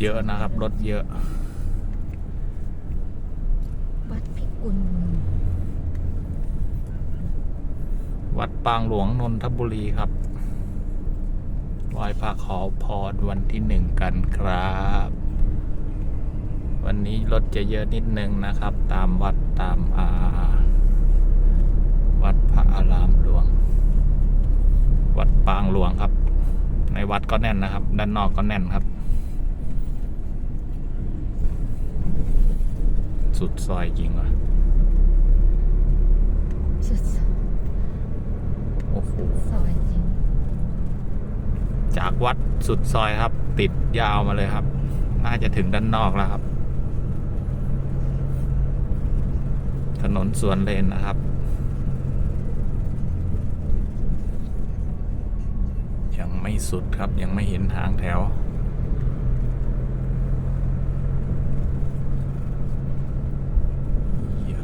เยอะนะครับ รถเยอะ วัดพิกุลวัดปางหลวงนนทบุรีครับไหว้พระขอพรวันที่หนึ่งกันครับ วันนี้รถจะเยอะนิดนึงนะครับ ตามวัดตามอาวัดพระอารามหลวง วัดปางหลวงครับ ในวัดก็แน่นนะครับ ด้านนอกก็แน่นครับ สุดซอยจริงว่ะสุดโอ้โหซอยจริง จากวัดสุดซอยครับ ติดยาวมาเลยครับ น่าจะถึงด้านนอกแล้วครับ ถนนสวนเลนนะครับยังไม่สุดครับยังไม่เห็นทางแถว เหี้ย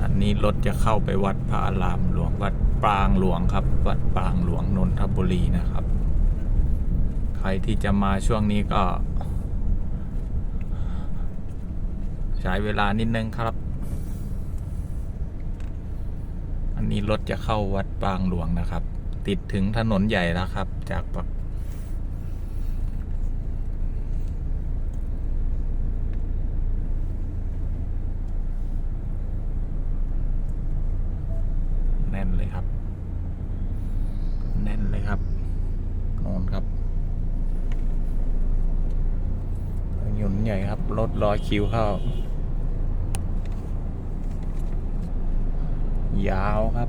อั นี้รถจะเข้าไปวัดพระอารามหลวงวัดปรางหลวงครับ วัดปรางหลวงนนทบุรีนะครับ ใครที่จะมาช่วงนี้ก็ ใช้เวลานิดนึงครับ อันนี้รถจะเข้าวัดปางหลวงนะครับ ติดถึงถนนใหญ่แล้วครับ จากปากแน่นเลยครับ แน่นเลยครับนอนครับหยุนใหญ่ครับ รถรอคิวเข้า ยาวครับ